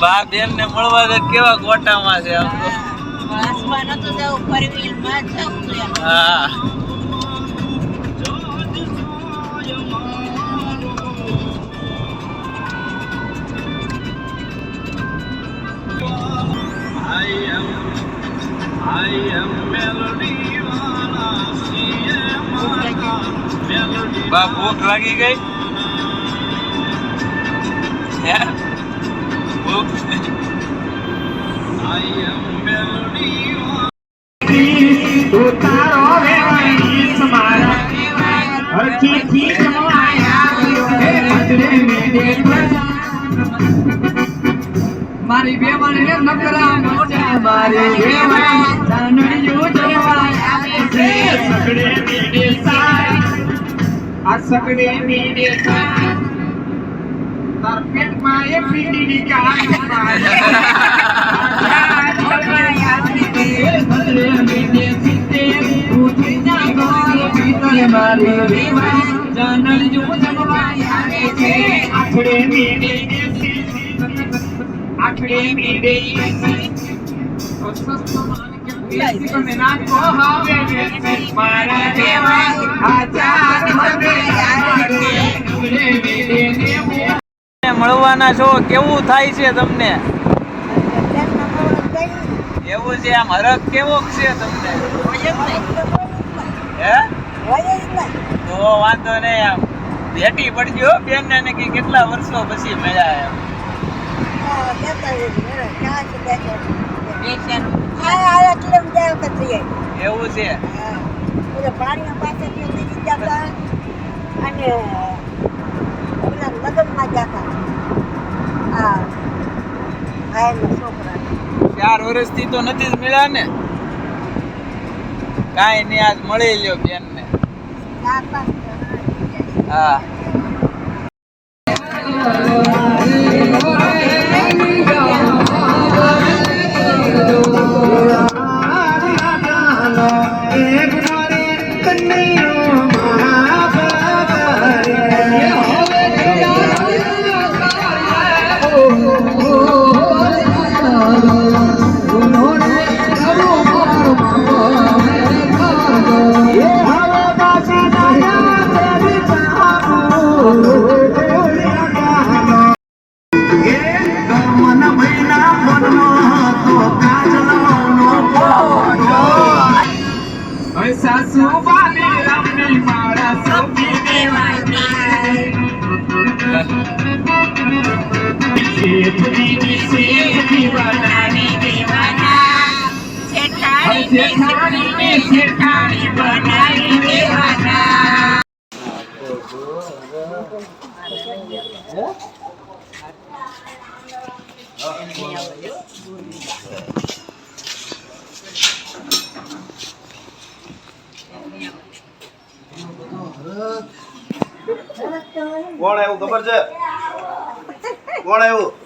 બા બેન ને મળવા દે કેવા ગોટામાં છે તો. હા. બા ભૂખ લાગી ગઈ? હે? મારી ને સગડે મેડે સાય. આ સગડે મેડે સાય. તાર પેટમાં એ પીડીની કાંઈ મળવાના છો, કેવું થાય છે તમને? એવું છે આમ હરખ કેવો છે તમને? તો વાંધો નહીં આમ. ભેટી પડજો બેન ને કે કેટલા વર્ષો પછી મળ્યા એમ. એવું છે. કે બીજી અને લગ્નમાં જતા આ ભાઈના છોકરા. ચાર વર્ષથી તો નથી જ મળ્યા ને? કાંઈ નહીં આજ મળી લ્યો બેન ને હા. કોણ આવ્યું? ખબર છે? કોણ આવ્યું?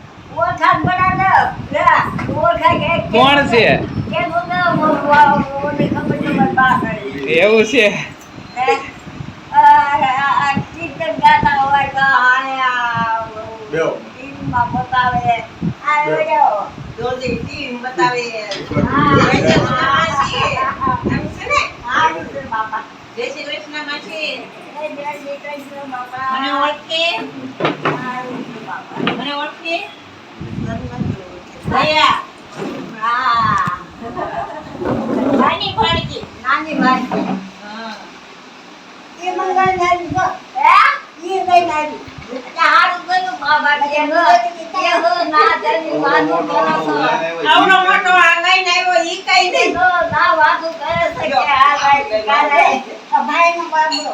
કોણ છે? એવું છે? બતાવે. બતાવે હા. જય જય માસી. એમ છે ને? સારું છે બાપા. જય શ્રી કૃષ્ણ માસી જય જય શ્રી કૃષ્ણ બાપા. મને ઓળખે સારું છે બાપા. મને ઓળખે દયા હા. નાની ભાણકી નાની ભાઈ છે. હા. એ મંગાઈ નાની તો. હે? ઈ ગઈ નાની. એટલે હારું કર્યું બાબા કે એ હો- એ હો ના જની વાતું કરો છો. આવડો મોટો આ લઈને આવ્યો ઈ કઈ એ નહીં તો ના વાતું કરે છે કે આ ભાઈ કાલે આ ભાઈનો બાબલો.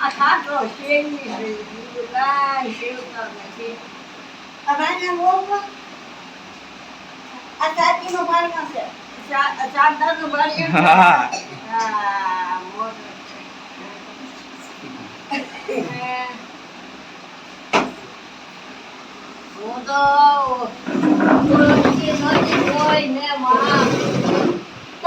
આ ખાટલો શેરવી છે. કાંઈ શેરવતા નથી. આ પાણી હશે ચા- ચાદરનું બળ્યું છે. હા હા, મોટું છે. ને હું તો ઓળખી નથી કોઈને માં.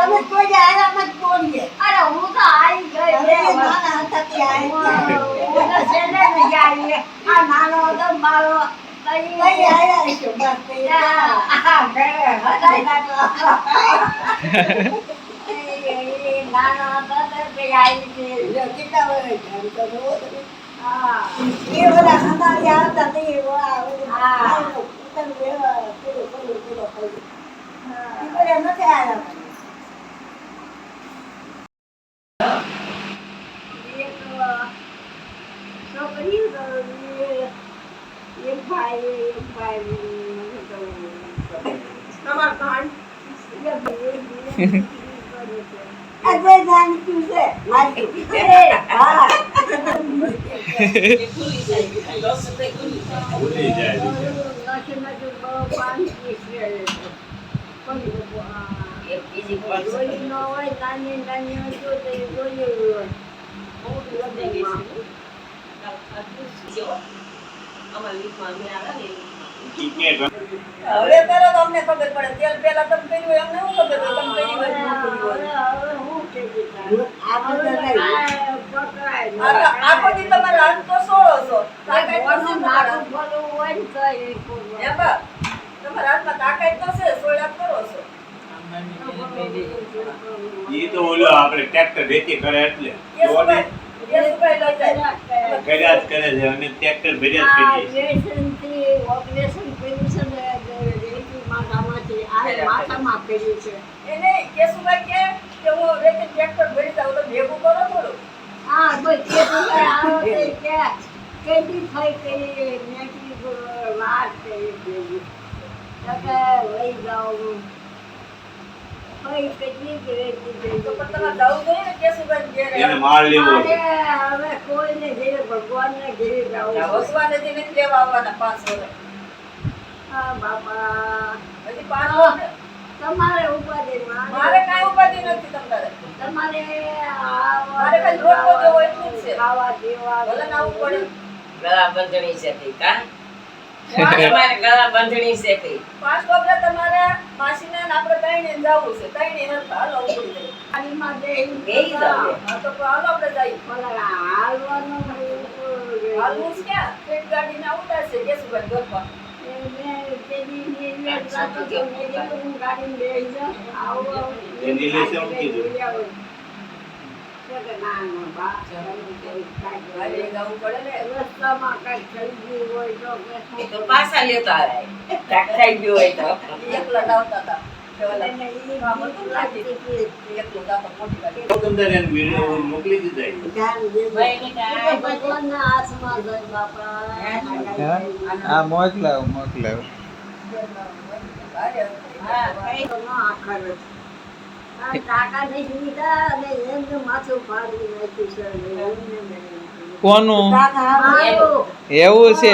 તમે કોઈ જે આરામ જ બોલીએ અરે હું તો આવી ગઈ તમે બે. નાના હતા તે આવી હું તો છેલ્લે નહીં આવી. આ નાનો હતો ને મારો કઈ કઈ આવ્યા છો બસ કઈ આ નાનો. એ- એ નાનો હતો તો કઈ આવી ગઈ. કેટલા વર્ષ? તો તમે. હા એ બધા અમારી આવતા તે હા. પોતાનું વ્યવહાર, પેલું પેલું પેલું કર્યું. એ બધા નથી આવ્યા મને. એક છોકરી તો એ- એક ભાઈ એક ભાઈ મને તો તમાર કાન એ ભાઈ એ કરે છે. આ જે જાણીતું છે આજુ. હા ભૂલી જાય નશે નશે બહુ પાણી પીશે. કોઈ લોકો, આ, ગોળી ન હવે કરો તો અમને ખબર પડે. તેલ પેલા તમે કર્યું હોય, અમને શું ખબર હોય? તમે કર્યું જ. કરે છે. અને ટ્રેક્ટર ભર્યા જ કરીએ ઓપરેશન કર્યું છે ને રેતી માથામાંથી આ માથામાં કર્યું છે. એને કેશુભાઈ કે કે હું રેતી ટ્રેક્ટર ભરી દઉં તો ભેગું કરો થોડું. હા ભાઈ કે આવો તે કે કેદી થઈ કઈ વાત કરી જાઉં કેટલી રેતી તો પણ જોઈએ ને કેશુભાઈ ઘેરે? એને માલ લેવો હવે કોઈને ઘેરે ભગવાનને ઘેરે જાવું નથી નથી લેવા આવવાના પાંચ વર્ષ. હા બાપા હજી પાંચ તમારે ઉપાધિ મારે કાંઈ ઉપાધિ નથી તમારે તમારે મારે ખાલી રોટલો દેવો એટલું જ છે. ખાવા દેવા ભલે ના પડે ગળા બંધણી છે કઈ કા તમારે ગળા બંધણી છે કઈ પાંચ ડોબરા તમારે માસીને ને આપણે ત્રણે જવું છે ત્રણે હાલો ઉપડી જાય. ગાડીમાં બેસી બેસી જાવ. તો હાલો આપણે જઈએ. ભલા હાલવાનું હાલવું છે ક્યાં? પેટ ગાડીને ઉતારશે કેશુભાઈ ઘરમાં. એને પાછા લેતા આવે ટાક થઈ ગયું હોય તો. એકલા લાવતા હતા. મોકલી દીધા. હા મોકલાવ મોકલાવ. કોનું એવું છે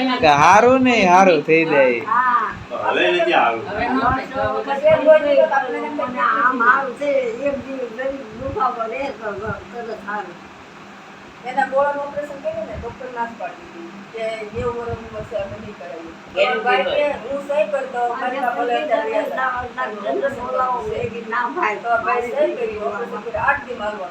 ના ને હારું નહીં, હારું થઈ જાય. ને ને. ન. એના ગોળાનું ઓપરેશન કર્યું ને કે નેવું વર્ષ નહીં કરાવીએ કેવું ભાઈ. તો આઠ દી મારવા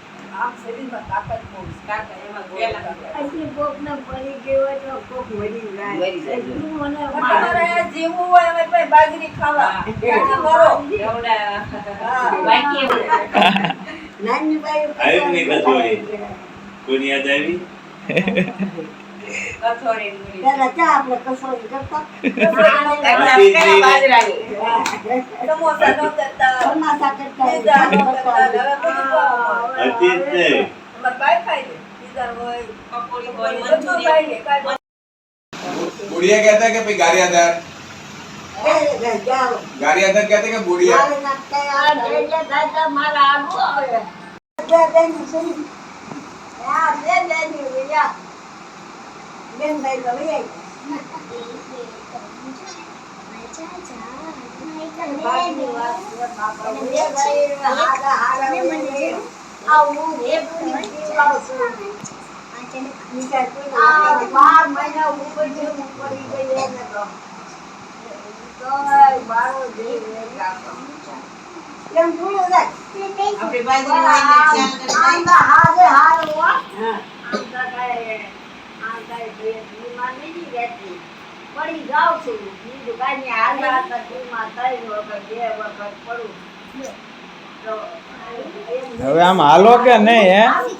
નો બધા. આમ શરીરમાં તાકાત બહુ છે. હજી કોકને પડી ગયો હોય તો કોક મરી જાય. મને તમારે જીવવું હોય અમે ભાઈ બાજરી ખાવા. એટલે મરો. એવડા બાકી નાની બાઈ આવી નહીં કચોરી. કોની યાદ આવી? બુડિયા કહેતા કે ભાઈ ગારિયાદાર ગારિયાદાર કહેતા કે બુઢિયા મારા આવું આવે ભાઈ ભાઈ કેમ આપણી બાજુમાં આંધા હારે હારે હો પડી જાઉં છું બીજું કાંઈ હતા બીમાર ત્રણ વખત બે વખત પડું હવે આમ હાલો કે નહીં, હે? આવી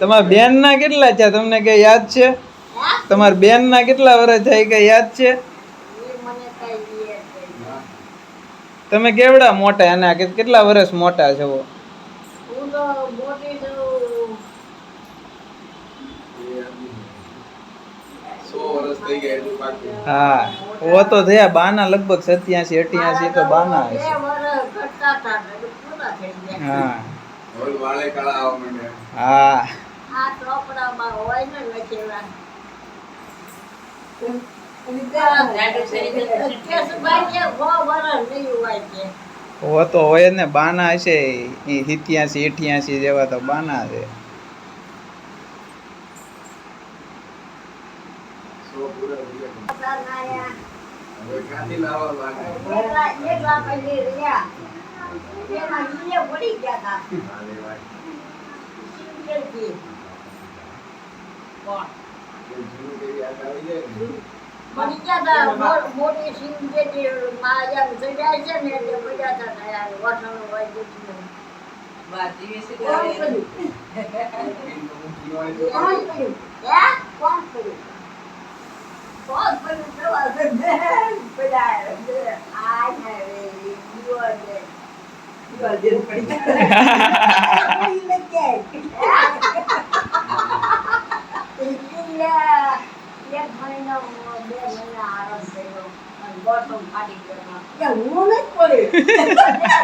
તમારા બેન ના કેટલા છે? તમને કઈ યાદ છે? તમારા બેન ના કેટલા વર્ષ થાય છે કઈ યાદ નહીં. તમે કેવડા મોટા? એના કેટલા વર્ષ મોટા છો? હું તો મોટી છું સો વર્ષ થઈ ગયા એટલું બાકી હા ઓ તો થયા બાના લગભગ સત્યાસી અઠ્યાસી તો બાના હશે. હા. તો હોય ને બાના હશે એ સિત્યાસી અઠ્યાસી જેવા તો બાના છે સો પૂરા થઈ ગયા પોતાના આયા. હવે ક્યાંથી લાવવા લાગે એકલા એકલા પછી રહ્યા એમાં ઈયે પડી ગયા હતા હાલે ભાઈ સિંગલથી. કોણ? કોઈ જૂનું કઈ યાદ આવી જાય ને પડી ગયા હતા મો- મોટી સિંગ જેથી માં ચડ્યા છે ને એટલે પડ્યા હતા વસણ હોય કોણ કર્યું? કોણ કર્યું? કોણ કર્યું?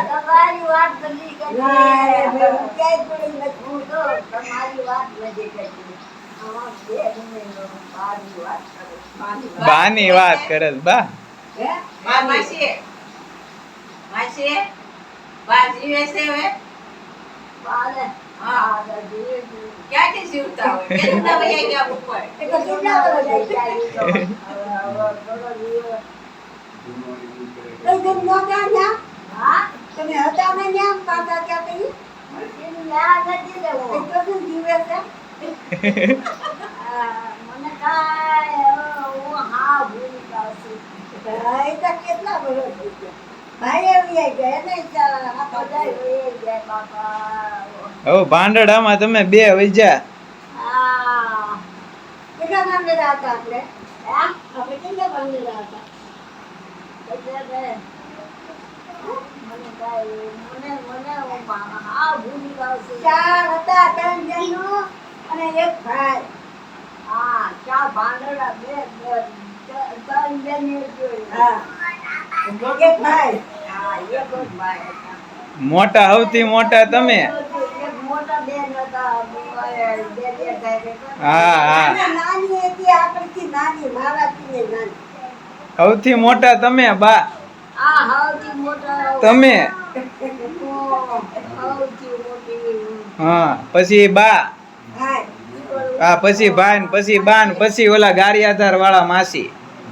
તમારી વાત હું તમારી વાત નથી કરી આમાં બે મહિનો બારની વાત. કરું બાની વાત કરે બા. હે? બા માસી માસી બા જીવે છે હવે? બાને. હા. જીવે ક્યાંથી જીવતા હોય? કેટલું ના વયા ગયા ઉપર? એ તો કેટલા બધા જાય છે તો. હવે- હવે થોડો દિવસ જૂનું એવું કરે એ જેમ નહોતા ન્યા? હા? તમે હતા ને ન્યા? કાકા ક્યાં કહ્યું? મને કાંઈ, હું ભાઈ તો કેટલા વર્ષ થઈ ગયા. એ હવે ભાંડડામાં તમે બે વૈજા ચાર અને એક ભાઈ. હા ચા ભાંડડા બે. બેન. મોટા, સૌથી મોટા તમે? બેન સૌથી મોટા તમે, બા? તમે? હા, પછી બા? હા, પછી ભાઈ, પછી બા ને પછી ઓલા ગારિયાધાર વાળા માસી.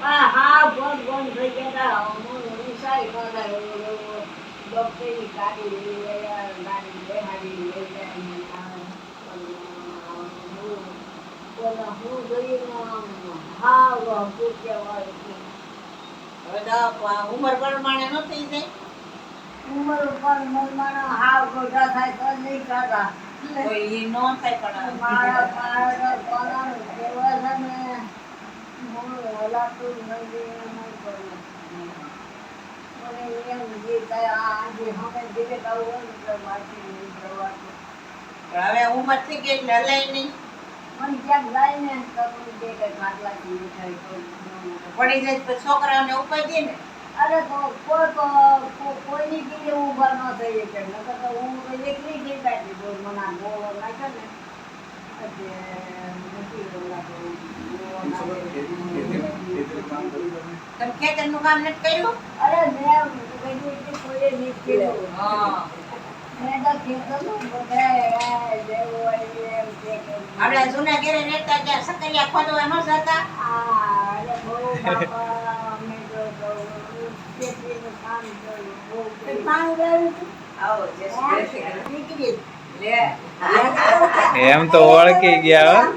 આ હા બંધ બંધ થઈ ગયા હતા હું ડોક્ટરની ગાડી ગાડી બેહાડી લઈ ગયા હું જોઈને હાવ પૂછ્યા ઉંમર પ્રમાણે ન થઈ. જાય ઉંમર ઉપર મનમાં હાવ ગોઠા થાય તો નહીં ખાતા. કોઈ ન થાય પણ મારા મારા કોનાનું કેવા છે ને. હવે ગઈ ક્યાંક જાય ને તો પડી જાય તો છોકરાઓને ઉપાડી ને. અરે તો કોઈ તો કોઈની કીધે ઊભા ન થઈ શકે. નકર તો હું એકલી બેઠી તો મને નાખ્યો ને. તમે ખેતરનું કામ નથી કર્યું? અરે મેં કોઈએ નથી. હા. આપડા જૂના ઘેરે રહેતા ત્યાં સકરિયા ખોદવા ન જતા? કર્યું. નીકળી એમ તો ઓળખી ગયા આવ્યો?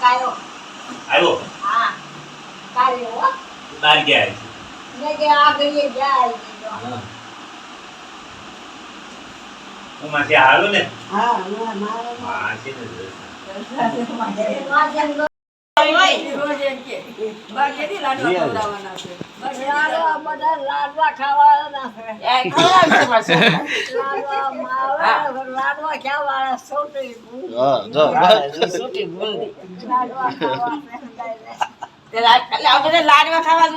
ગાયો આવ્યો હા કાલે ગયા મેં કે આ ઘડીએ જાય કીધું. હું માથે હાલો ને. હા મારા મારા હા છે ને વાંચન તો રોજ એમ કે બા કેદી લાડવા ખવડાવવાના છે બસ લાડવા બધા લાડવા ખાવાના લાડવા માવા લાડવા ખાવાના સૌથી લાડવા ખાવા લાડવા ખાવા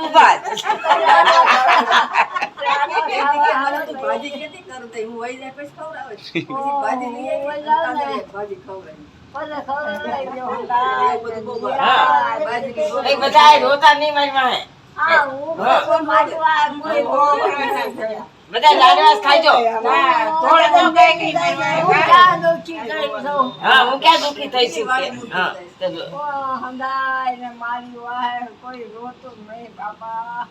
બધું લાડવા ખાજો હા હું ક્યાં દુઃખી થઈ છું હા. તો ઓ, હંધાય ને મારી વાહે કોઈ રોતું નહીં બાપા.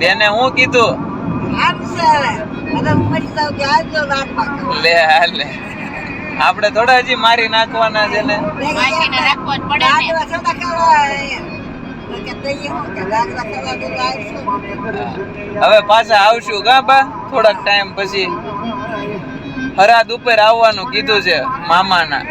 બેને હું કીધું? લે હાલ લે. આપણે થોડા હજી મારી નાખવાના છે ને. હવે પાછા આવશું કા બા? થોડાક ટાઈમ પછી. હરાદ ઉપર આવવાનું કીધું છે મામાના.